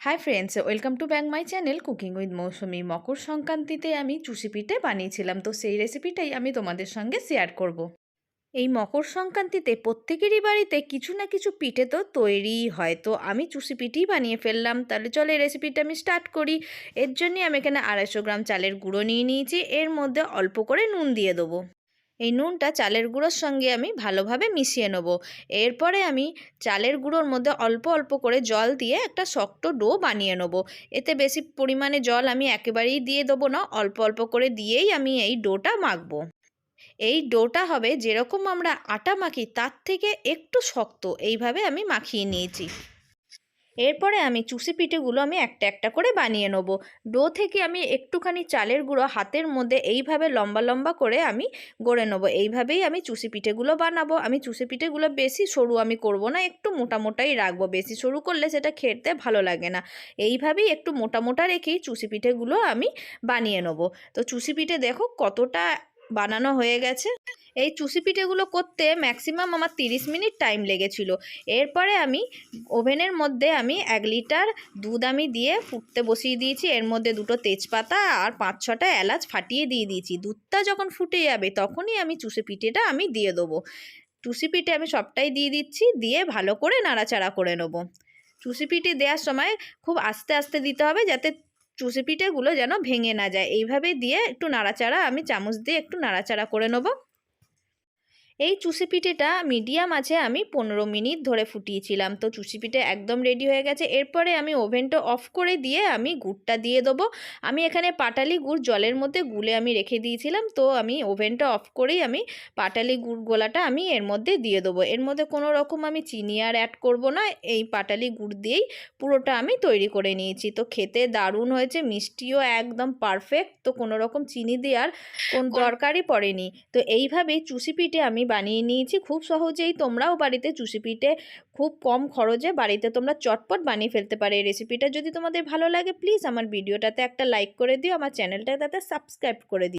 Hi friends welcome to back my channel cooking with Mousumi Makar সংক্রান্তিতে আমি চুষি পিঠে বানিয়েছিলাম। তো সেই রেসিপিটাই আমি তোমাদের সঙ্গে শেয়ার করব। এই মকর সংক্রান্তিতে প্রত্যেকেরই বাড়িতে কিছু না কিছু পিঠে তো তৈরিই হয়। তো আমি চুষি পিঠেই বানিয়ে ফেললাম। তাহলে চলো এই রেসিপিটা আমি স্টার্ট করি। এর জন্যই আমি এখানে আড়াইশো গ্রাম চালের গুঁড়ো নিয়ে নিয়েছি। এর মধ্যে অল্প করে নুন দিয়ে দেবো। এই নুনটা চালের গুঁড়োর সঙ্গে আমি ভালোভাবে মিশিয়ে নেব। এরপরে আমি চালের গুঁড়োর মধ্যে অল্প অল্প করে জল দিয়ে একটা শক্ত ডো বানিয়ে নেব। এতে বেশি পরিমাণে জল আমি একেবারেই দিয়ে দেবো না, অল্প অল্প করে দিয়েই আমি এই ডোটা মাখবো। এই ডোটা হবে যেরকম আমরা আটা মাখি, তার থেকে একটু শক্ত, এইভাবে আমি মাখিয়ে নিয়েছি। এরপরে আমি চুষি পিঠেগুলো আমি একটা একটা করে বানিয়ে নেব। ডো থেকে আমি একটুখানি চালের গুঁড়ো হাতের মধ্যে এইভাবে লম্বা লম্বা করে আমি গড়ে নেব। এইভাবেই আমি চুষি পিঠেগুলো বানাবো। আমি চুষি পিঠেগুলো বেশি সরু আমি করব না, একটু মোটা মোটাই রাখব। বেশি সরু করলে সেটা খেতে ভালো লাগে না। এইভাবেই একটু মোটা মোটা রেখেই চুষি পিঠেগুলো আমি বানিয়ে নেব। তো চুষি পিঠে দেখো কতটা বানানো হয়ে গেছে। এই চুষি পিঠেগুলো করতে ম্যাক্সিমাম আমার তিরিশ মিনিট টাইম লেগেছিল। এরপরে আমি ওভেনের মধ্যে আমি এক লিটার দুধ আমি দিয়ে ফুটতে বসিয়ে দিয়েছি। এর মধ্যে দুটো তেজপাতা আর পাঁচ ছটা এলাচ ফাটিয়ে দিয়ে দিয়েছি। দুধটা যখন ফুটে যাবে তখনই আমি চুষি পিঠেটা আমি দিয়ে দেবো। চুষি পিঠে আমি সবটাই দিয়ে দিচ্ছি, দিয়ে ভালো করে নাড়াচাড়া করে নেব। চুষি পিঠে দেওয়ার সময় খুব আস্তে আস্তে দিতে হবে যাতে চুষি পিঠেগুলো যেন ভেঙে না যায়। এইভাবে দিয়ে একটু নাড়াচাড়া আমি চামচ দিয়ে একটু নাড়াচাড়া করে নেব। এই চুষি পিঠেটা মিডিয়াম আছে আমি পনেরো মিনিট ধরে ফুটিয়েছিলাম। তো চুষি পিঠে একদম রেডি হয়ে গেছে। এরপরে আমি ওভেনটা অফ করে দিয়ে আমি গুড়টা দিয়ে দেবো। আমি এখানে পাটালি গুড় জলের মধ্যে গুলে আমি রেখে দিয়েছিলাম। তো আমি ওভেনটা অফ করেই আমি পাটালি গুড় গোলাটা আমি এর মধ্যে দিয়ে দেবো। এর মধ্যে কোনো রকম আমি চিনি আর অ্যাড করব না। এই পাটালি গুড় দিয়েই পুরোটা আমি তৈরি করে নিয়েছি। তো খেতে দারুণ হয়েছে মিষ্টিও একদম পারফেক্ট তো কোনো রকম চিনি দেওয়ার কোন দরকারই পড়েনি। তো এইভাবেই চুষি পিঠে আমি বানিয়ে নিয়েছি। খুব সহজেই তোমরাও বাড়িতে চুষি পিঠে খুব কম খরচে বাড়িতে তোমরা চটপট বানিয়ে ফেলতে পারে। এই রেসিপিটা যদি তোমাদের ভালো লাগে প্লিজ আমার ভিডিওটাতে একটা লাইক করে দিও, আমার চ্যানেলটা তাতে সাবস্ক্রাইব করে দিও।